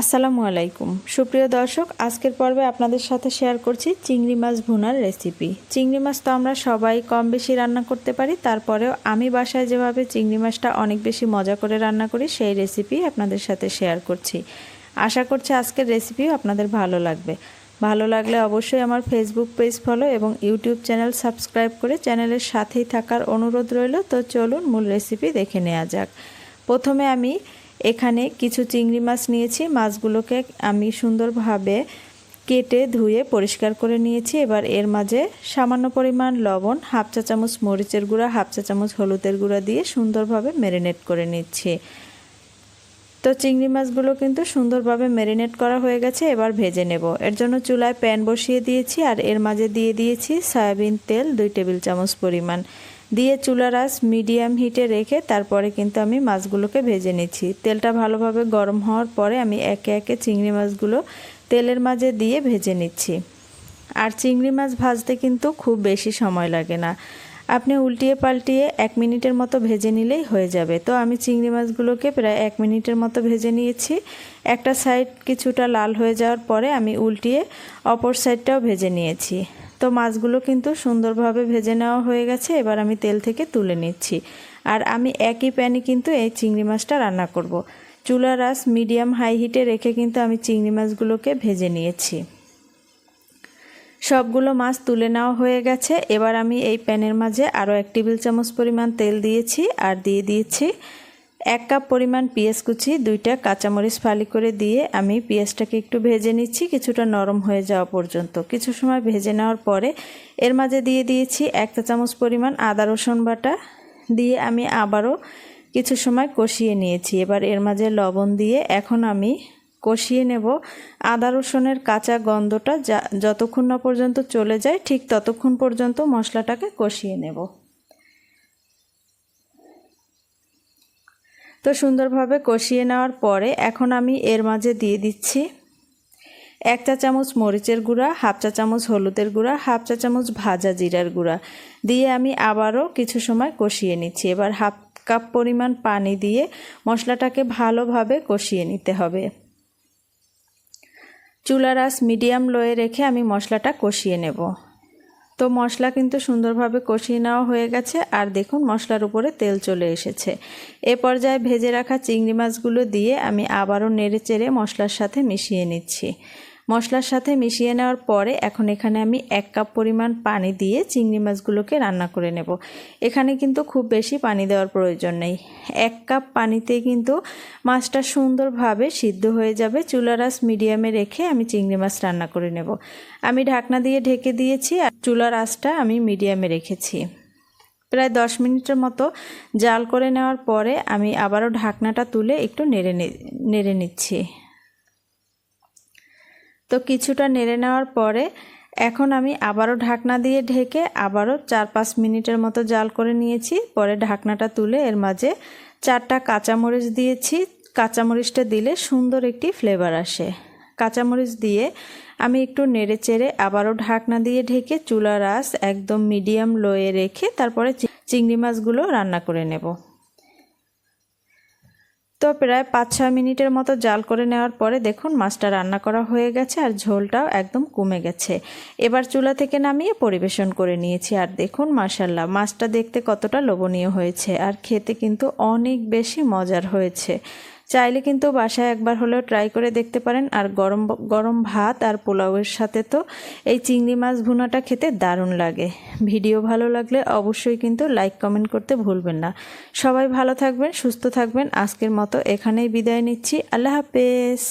আসসালামু আলাইকুম। সুপ্রিয় দর্শক, আজকের পর্বে আপনাদের সাথে শেয়ার করছি চিংড়ি মাছ ভুনার রেসিপি। চিংড়ি মাছ তো আমরা সবাই কম বেশি রান্না করতে পারি, তারপরেও আমি বাসায় যেভাবে চিংড়ি মাছটা অনেক বেশি মজা করে রান্না করি, সেই রেসিপি আপনাদের সাথে শেয়ার করছি। আশা করছি আজকের রেসিপিও আপনাদের ভালো লাগবে। ভালো লাগলে অবশ্যই আমার ফেসবুক পেজ ফলো এবং ইউটিউব চ্যানেল সাবস্ক্রাইব করে চ্যানেলের সাথেই থাকার অনুরোধ রইল। তো চলুন মূল রেসিপি দেখে নেওয়া যাক। প্রথমে আমি এখানে কিছু চিংড়ি মাছ নিয়েছি। মাছগুলোকে আমি সুন্দরভাবে কেটে ধুয়ে পরিষ্কার করে নিয়েছি। এবার এর মাঝে সামান্য পরিমাণ লবণ, হাফ চা চামচ মরিচের গুঁড়া, হাফ চা চামচ হলুদের গুঁড়া দিয়ে সুন্দরভাবে ম্যারিনেট করে নিচ্ছি। তো চিংড়ি মাছগুলো কিন্তু সুন্দরভাবে ম্যারিনেট করা হয়ে গেছে, এবার ভেজে নেব। এর জন্য চুলায় প্যান বসিয়ে দিয়েছি আর এর মাঝে দিয়ে দিয়েছি সয়াবিন তেল, দুই টেবিল চামচ পরিমাণ। দিয়ে চুলার আঁচ মিডিয়াম হিটে রেখে তারপরে কিন্তু আমি মাছগুলোকে ভেজে নিচ্ছি। তেলটা ভালোভাবে গরম হওয়ার পরে আমি একে একে চিংড়ি মাছগুলো তেলের মাঝে দিয়ে ভেজে নিচ্ছি। আর চিংড়ি মাছ ভাজতে কিন্তু খুব বেশি সময় লাগে না। আপনি উল্টিয়ে পাল্টিয়ে এক মিনিটের মতো ভেজে নিলেই হয়ে যাবে। তো আমি চিংড়ি মাছগুলোকে প্রায় এক মিনিটের মতো ভেজে নিয়েছি। একটা সাইড কিছুটা লাল হয়ে যাওয়ার পরে আমি উল্টিয়ে অপর সাইডটাও ভেজে নিয়েছি। তো মাছগুলো কিন্তু সুন্দরভাবে ভেজে নেওয়া হয়ে গেছে, এবার আমি তেল থেকে তুলে নিচ্ছি আর আমি একই প্যানে কিন্তু এই চিংড়ি মাছটা রান্না করব। চুলার আঁচ মিডিয়াম হাই হিটে রেখে কিন্তু আমি চিংড়ি মাছগুলোকে ভেজে নিয়েছি সবগুলো মাছ তুলে নেওয়া হয়ে গেছে, এবার আমি এই প্যানের মাঝে আরও এক টেবিল চামচ পরিমাণ তেল দিয়েছি আর দিয়ে দিয়েছি এক কাপ পরিমাণ পেঁয়াজ কুচি, দুইটা কাঁচামরিচ ফালি করে দিয়ে আমি পেঁয়াজটাকে একটু ভেজে নিচ্ছি, কিছুটা নরম হয়ে যাওয়া পর্যন্ত। কিছু সময় ভেজে নেওয়ার পরে এর মাঝে দিয়ে দিয়েছি এক চা চামচ পরিমাণ আদা, রসুন বাটা দিয়ে আমি আবারও কিছু সময় কষিয়ে নিয়েছি। এবার এর মাঝে লবণ দিয়ে এখন আমি কষিয়ে নেব আদা, রসুনের কাঁচা গন্ধটা যা যতক্ষণ না পর্যন্ত চলে যায়, ঠিক ততক্ষণ পর্যন্ত মশলাটাকে কষিয়ে নেব। তো সুন্দরভাবে কষিয়ে নেওয়ার পরে এখন আমি এর মাঝে দিয়ে দিচ্ছি এক চা চামচ মরিচের গুঁড়া, হাফ চা চামচ হলুদের গুঁড়া, হাফ চা চামচ ভাজা জিরার গুঁড়া দিয়ে আমি আবারও কিছু সময় কষিয়ে নিচ্ছি। এবার হাফ কাপ পরিমাণ পানি দিয়ে মশলাটাকে ভালোভাবে কষিয়ে নিতে হবে। চুলার আঁচ মিডিয়াম লোয়ে রেখে আমি মশলাটা কষিয়ে নেব। তো মশলা কিন্তু সুন্দরভাবে কষিয়ে নেওয়া হয়ে গেছে, আর দেখুন মশলার উপরে তেল চলে এসেছে। এ পর্যায়ে ভেজে রাখা চিংড়ি মাছগুলো দিয়ে আমি আবারও নেড়ে চেড়ে মশলার সাথে মিশিয়ে নিচ্ছি। মশলার সাথে মিশিয়ে নেওয়ার পরে এখন এখানে আমি এক কাপ পরিমাণ পানি দিয়ে চিংড়ি মাছগুলোকে রান্না করে নেব। এখানে কিন্তু খুব বেশি পানি দেওয়ার প্রয়োজন নেই। এক কাপ পানিতে কিন্তু মাছটা সুন্দরভাবে সিদ্ধ হয়ে যাবে। চুলার আঁচ মিডিয়ামে রেখে আমি চিংড়ি মাছ রান্না করে নেব। আমি ঢাকনা দিয়ে ঢেকে দিয়েছি চুলার আঁচটা আমি মিডিয়ামে রেখেছি। প্রায় দশ মিনিটের মতো জাল করে নেওয়ার পরে আমি আবারও ঢাকনাটা তুলে একটু নেড়ে নেড়ে নিচ্ছি। তো কিছুটা নেড়ে নেওয়ার পরে এখন আমি আবারও ঢাকনা দিয়ে ঢেকে আবারও চার পাঁচ মিনিটের মতো জাল করে নিয়েছি। পরে ঢাকনাটা তুলে এর মাঝে চারটা কাঁচামরিচ দিয়েছি। কাঁচামরিচটা দিলে সুন্দর একটি ফ্লেভার আসে। কাঁচামরিচ দিয়ে আমি একটু নেড়ে চেড়ে আবারও ঢাকনা দিয়ে ঢেকে চুলার আঁচ একদম মিডিয়াম লোয়ে রেখে তারপরে চিংড়ি মাছগুলো রান্না করে নেব। তো প্রায় পাঁচ ছয় মিনিটের মতো জাল করে নেওয়ার পরে দেখুন মাছটা রান্না করা হয়ে গেছে আর ঝোলটাও একদম কমে গেছে। এবার চুলা থেকে নামিয়ে পরিবেশন করে নিয়েছি আর দেখুন মাসাল্লাহ মাছটা দেখতে কতটা লোভনীয় হয়েছে আর খেতে কিন্তু অনেক বেশি মজার হয়েছে। চাইলে কিন্তু বাসায় একবার হলেও ট্রাই করে দেখতে পারেন। আর গরম গরম ভাত আর পোলাওয়ের সাথে তো এই চিংড়ি মাছ ভুনাটা খেতে দারুণ লাগে। ভিডিও ভালো লাগলে অবশ্যই কিন্তু লাইক কমেন্ট করতে ভুলবেন না। সবাই ভালো থাকবেন, সুস্থ থাকবেন। আজকের মতো এখানেই বিদায় নিচ্ছি। আল্লাহ হাফেজ।